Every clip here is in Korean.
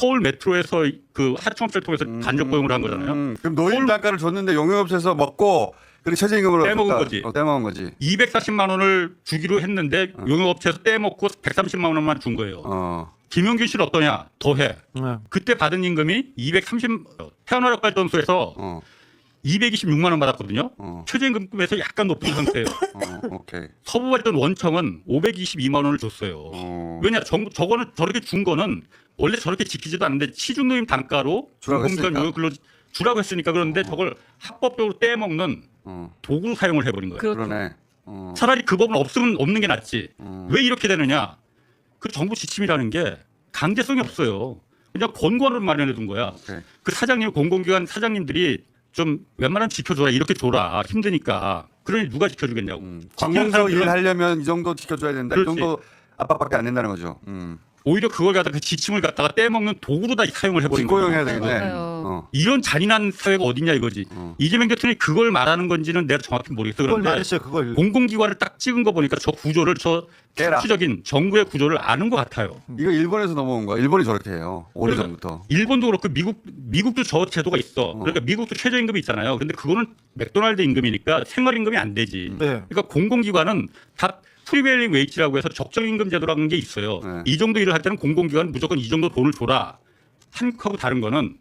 서울 메트로에서 그 하청업체를 통해서 간접 고용을 한 거잖아요. 음, 그럼 노인 단가를 줬는데 용역업체에서 먹고 그리고 최저임금으로 떼먹은 줬다. 거지. 어, 떼먹은 거지. 240만 원을 주기로 했는데 용역업체에서 떼먹고 130만 원만 준 거예요. 어. 김용균 씨는 어떠냐? 더해. 네. 그때 받은 임금이 230 태어나력 발전소에서 어. 226만 원 받았거든요. 어. 최저임금에서 약간 높은 상태예요. 어. 오케이. 서부발전 원청은 522만 원을 줬어요. 어. 왜냐, 정, 저거는 저렇게 준 거는 원래 저렇게 지키지도 않는데 시중노임 단가로 주라고 공공기관 했으니까. 용역 근로 주라고 했으니까 그런데 저걸 합법적으로 떼먹는 어. 도구 사용을 해버린 거예요. 그렇죠. 그러네. 어. 차라리 그 법은 없으면 없는 게 낫지. 음. 왜 이렇게 되느냐? 그 정부 지침이라는 게 강제성이 없어요. 그냥 권고안을 마련해 둔 거야. 오케이. 그 사장님, 공공기관 사장님들이 좀 웬만하면 지켜줘라. 이렇게 줘라. 힘드니까. 그러니 누가 지켜주겠냐고. 음. 지키는 관공서 사람들은 일하려면 이 정도 지켜줘야 된다. 그렇지. 이 정도 압박밖에 안 된다는 거죠. 음. 오히려 그걸 갖다가 그 지침을 갖다가 떼먹는 도구로 다 사용을 해버린 거예요. 직고용해야 되겠네. 맞아요. 어. 이런 잔인한 사회가 어딨냐 이거지. 어. 이재명 대통령이 그걸 말하는 건지는 내가 정확히 모르겠어. 그걸 그런데 말했어요. 그걸. 공공기관을 딱 찍은 거 보니까 저 구조를 저 깨라. 추적인 정부의 구조를 아는 것 같아요. 이거 일본에서 넘어온 거야. 일본이 저렇게 해요. 오래 그러니까 전부터. 일본도 그렇고 미국 미국도 저 제도가 있어. 그러니까 미국도 최저임금이 있잖아요. 근데 그거는 맥도날드 임금이니까 생활 임금이 안 되지. 네. 그러니까 공공기관은 다 프리베일링 웨이지라고 해서 적정임금 제도라는 게 있어요. 네. 이 정도 일을 할 때는 공공기관 무조건 이 정도 돈을 줘라. 한국하고 다른 거는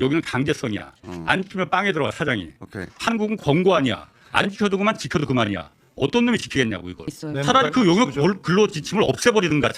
여기는 강제성이야. 음. 안 지키면 빵에 들어가 사장이. 오케이. 한국은 권고아니야. 안 지켜도 그만 지켜도 그만이야. 어떤 놈이 지키겠냐고 이걸. 있어요. 네. 차라리 그 용역. 근로 지침을 없애버리든가